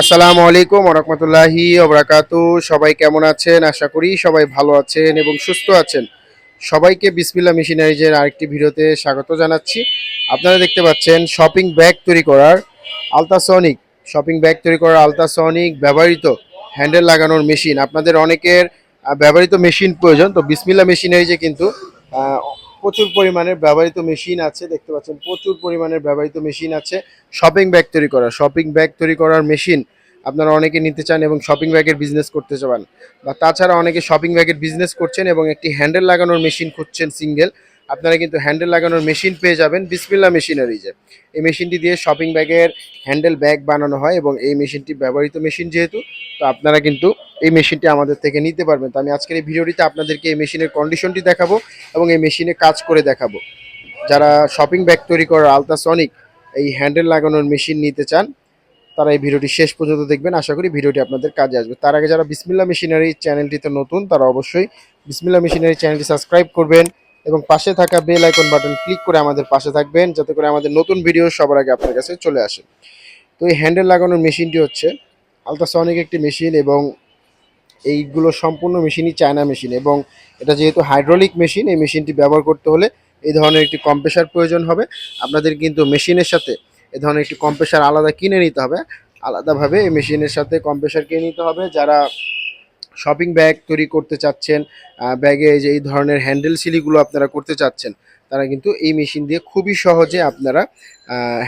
আসসালামু আলাইকুম রহমতুল্লাহি ওবরাকাতু সবাই কেমন আছেন? আশা করি সবাই ভালো আছেন এবং সুস্থ আছেন। সবাইকে বিসমিল্লা মেশিনারিজের আরেকটি ভিডিওতে স্বাগত জানাচ্ছি। আপনারা দেখতে পাচ্ছেন শপিং ব্যাগ তৈরি করার আলতাসনিক। শপিং ব্যাগ তৈরি করার আলতাসনিক ব্যবহৃত হ্যান্ডেল লাগানোর মেশিন। আপনাদের অনেকের ব্যবহৃত মেশিন প্রয়োজন, তো বিসমিল্লা মেশিনারিজে কিন্তু প্রচুর পরিমাণের ব্যবহৃত মেশিন আছে, দেখতে পাচ্ছেন প্রচুর পরিমাণের ব্যবহৃত মেশিন আছে। শপিং ব্যাগ তৈরি করা শপিং ব্যাগ তৈরি করার মেশিন আপনারা অনেকে নিতে চান এবং শপিং ব্যাগের বিজনেস করতে চান। বা তাছাড়া অনেকে শপিং ব্যাগের বিজনেস করছেন এবং একটি হ্যান্ডেল লাগানোর মেশিন খুঁজছেন সিঙ্গেল আপনারা কিন্তু হ্যান্ডেল লাগানোর মেশিন পেয়ে যাবেন বিসমিল্লা মেশিনারিজে এই মেশিনটি দিয়ে শপিং ব্যাগের হ্যান্ডেল ব্যাগ বানানো হয় এবং এই মেশিনটি ব্যবহৃত মেশিন যেহেতু, তো আপনারা কিন্তু এই মেশিনটি আমাদের থেকে নিতে পারবেন। তো আমি আজকের এই ভিডিওটিতে আপনাদেরকে এই মেশিনের কন্ডিশনটি দেখাবো এবং এই মেশিনে কাজ করে দেখাবো। যারা শপিং ব্যাগ তৈরি করার আলতাসনিক এই হ্যান্ডেল লাগানোর মেশিন নিতে চান, তারা এই ভিডিওটি শেষ পর্যন্ত দেখবেন। আশা করি ভিডিওটি আপনাদের কাজে আসবে। তার আগে যারা বিসমিল্লা মেশিনারি চ্যানেলটিতে নতুন, তারা অবশ্যই বিসমিল্লা মেশিনারি চ্যানেলটি সাবস্ক্রাইব করবেন এবং পাশে থাকা বেল আইকন বাটন ক্লিক করে আমাদের পাশে থাকবেন, যাতে করে আমাদের নতুন ভিডিও সবার আগে আপনার কাছে চলে আসে। তো এই হ্যান্ডেল লাগানোর মেশিনটি হচ্ছে আলট্রাসনিক একটি মেশিন এবং এইগুলো সম্পূর্ণ মেশিনই চায়না মেশিন এবং এটা যেহেতু হাইড্রোলিক মেশিন, এই মেশিনটি ব্যবহার করতে হলে এই ধরনের একটি কম্প্রেসার প্রয়োজন হবে। আপনাদের কিন্তু মেশিনের সাথে এ ধরনের একটি কম্প্রেসার আলাদা কিনে নিতে হবে। আলাদাভাবে এই মেশিনের সাথে কম্প্রেসার কিনে নিতে হবে। যারা শপিং ব্যাগ তৈরি করতে চাচ্ছেন ব্যাগে যে এই ধরনের হ্যান্ডেল সিলিগুলো আপনারা করতে চাচ্ছেন তারা কিন্তু এই মেশিন দিয়ে খুবই সহজে আপনারা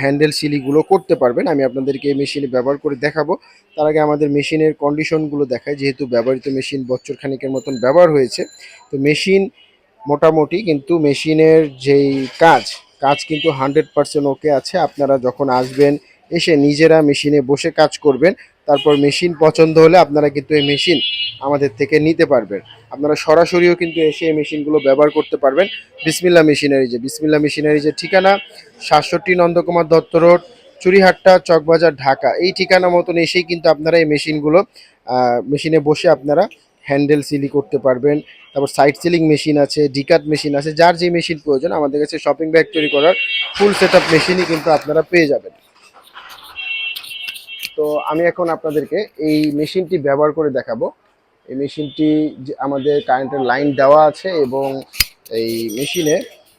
হ্যান্ডেল সিলিগুলো করতে পারবেন। আমি আপনাদেরকে এই মেশিনে ব্যবহার করে দেখাবো। তার আগে আমাদের মেশিনের কন্ডিশনগুলো দেখায়, যেহেতু ব্যবহৃত মেশিন বছর খানিকের মতন ব্যবহার হয়েছে। তো মেশিন মোটামুটি কিন্তু মেশিনের যেই কাজ কাজ কিন্তু হান্ড্রেড পার্সেন্ট ওকে আছে। আপনারা যখন আসবেন, এসে নিজেরা মেশিনে বসে কাজ করবেন। তারপর মেশিন পছন্দ হলে আপনারা কিন্তু এই মেশিন আমাদের থেকে নিতে পারবেন। আপনারা সরাসরিও কিন্তু এসে এই মেশিনগুলো ব্যবহার করতে পারবেন। বিসমিল্লা মেশিনারিজে বিসমিল্লা মেশিনারিজের ঠিকানা, সাতষট্টি নন্দকুমার দত্ত রোড, চুরিহাট্টা, চকবাজার, ঢাকা। এই ঠিকানা মতন এসেই কিন্তু আপনারা এই মেশিনগুলো মেশিনে বসে আপনারা হ্যান্ডেল সিলি করতে পারবেন। তারপর সাইড সিলিং মেশিন আছে, ডিকাট মেশিন আছে, যার যে মেশিন প্রয়োজন, আমাদের কাছে শপিং ব্যাগ তৈরি করার ফুল সেট মেশিনই কিন্তু আপনারা পেয়ে যাবেন। তো আমি এখন আপনাদেরকে এই মেশিনটি ব্যবহার করে দেখাবো। এই মেশিনটি যে আমাদের কারেন্টের লাইন দেওয়া আছে এবং এই মেশিনে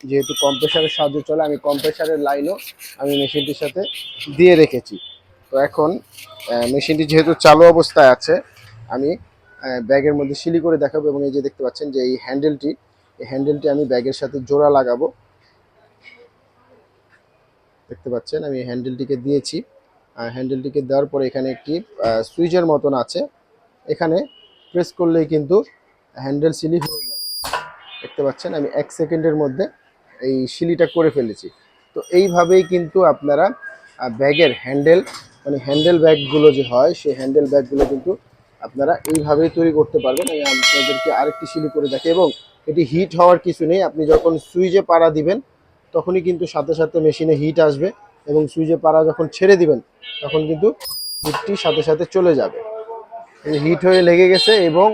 যেহেতু কম্প্রেসারের সাহায্যে চলে, আমি কম্প্রেসারের লাইনও আমি মেশিনটির সাথে দিয়ে রেখেছি। তো এখন মেশিনটি যেহেতু চালু অবস্থায় আছে, আমি ব্যাগের মধ্যে সিলি করে দেখাবো এবং এই যে দেখতে পাচ্ছেন যে এই হ্যান্ডেলটি এই হ্যান্ডেলটি আমি ব্যাগের সাথে জোড়া লাগাবো। দেখতে পাচ্ছেন, আমি হ্যান্ডেলটিকে দিয়েছি। হ্যান্ডেলটিকে দেওয়ার পরে এখানে একটি সুইচের মতন আছে। এখানে প্রেস করলেই কিন্তু হ্যান্ডেল সিলি হয়ে যাবে। দেখতে পাচ্ছেন, আমি এক সেকেন্ডের মধ্যে এই সিলিটা করে ফেলেছি। তো এইভাবেই কিন্তু আপনারা ব্যাগের হ্যান্ডেল মানে হ্যান্ডেল ব্যাগগুলো যে হয়, সেই হ্যান্ডেল ব্যাগগুলো কিন্তু আপনারা এইভাবেই তৈরি করতে পারবেন। আমি আপনাদেরকে আরেকটি সিলি করে দেখি, এবং এটি হিট হওয়ার কিছু নেই। আপনি যখন সুইচে পাড়া দিবেন, তখনই কিন্তু সাথে সাথে মেশিনে হিট আসবে। এবং সুইচে পাড়া যখন ছেড়ে দিবেন, তখন কিন্তু হিটটি সাথে সাথে চলে যাবে। হিট হয়ে লেগে গেছে এবং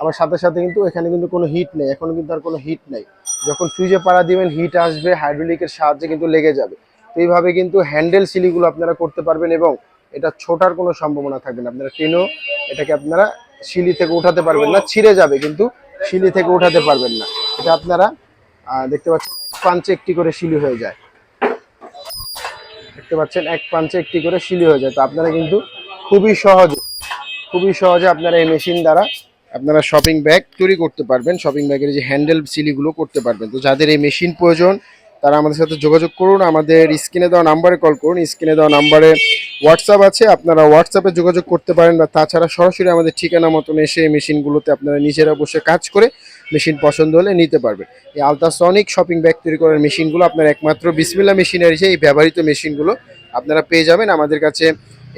আবার সাথে সাথে কিন্তু এখানে কিন্তু কোনো হিট নেই। এখন কিন্তু আর কোনো হিট নেই। যখন সুইচে পাড়া দিবেন, হিট আসবে, হাইড্রোলিকের সাহায্যে কিন্তু লেগে যাবে। তো এইভাবে কিন্তু হ্যান্ডেল সিলিগুলো আপনারা করতে পারবেন এবং এটা ছোটার কোনো সম্ভাবনা থাকবে না। আপনারা টেনেও এটাকে আপনারা শিলি থেকে উঠাতে পারবেন না, ছিঁড়ে যাবে কিন্তু শিলি থেকে উঠাতে পারবেন না। এটা আপনারা দেখতে পাচ্ছেন পাঞ্চে একটি করে শিলি হয়ে যায়। দেখতে পাচ্ছেন, এক পাঞ্চে একটি করে শিলি হয়ে যায়। তো আপনারা কিন্তু খুবই সহজে খুবই সহজে আপনারা এই মেশিন দ্বারা আপনারা শপিং ব্যাগ তৈরি করতে পারবেন। শপিং ব্যাগের যে হ্যান্ডেল সিলিগুলো করতে পারবেন। তো যাদের এই মেশিন প্রয়োজন, তারা আমাদের সাথে যোগাযোগ করুন। আমাদের স্ক্রিনে দেওয়া নাম্বারে কল করুন। স্ক্রিনে দেওয়া নাম্বারে হোয়াটসঅ্যাপ আছে। আপনারা হোয়াটসঅ্যাপে যোগাযোগ করতে পারেন। বা তাছাড়া সরাসরি আমাদের ঠিকানা মতন এসে মেশিনগুলোতে আপনারা নিজেরা বসে কাজ করে মেশিন পছন্দ হলে নিতে পারবেন এই আলট্রাসনিক শপিং ব্যাগ তৈরি করার মেশিনগুলো আপনার একমাত্র বিসমিল্লা মেশিনের যে এই ব্যবহৃত মেশিনগুলো আপনারা পেয়ে যাবেন। আমাদের কাছে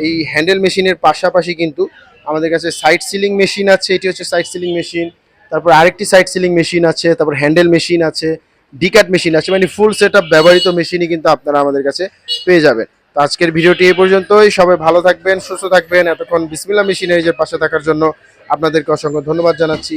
এই হ্যান্ডেল মেশিনের পাশাপাশি কিন্তু আমাদের কাছে সাইড সিলিং মেশিন আছে, এটি হচ্ছে সাইড সিলিং মেশিন তারপর আরেকটি সাইড সিলিং মেশিন আছে, তারপর হ্যান্ডেল মেশিন আছে ডিকাট মেশিন আছে মানে ফুল সেট ব্যবহৃত মেশিনই কিন্তু আপনারা আমাদের কাছে পেয়ে যাবেন। তো আজকের ভিডিওটি এ পর্যন্তই। সবাই ভালো থাকবেন, সুস্থ থাকবেন। এতক্ষণ বিসমিল্লা মেশিনারিজের পাশে থাকার জন্য আপনাদেরকে অসংখ্য ধন্যবাদ জানাচ্ছি।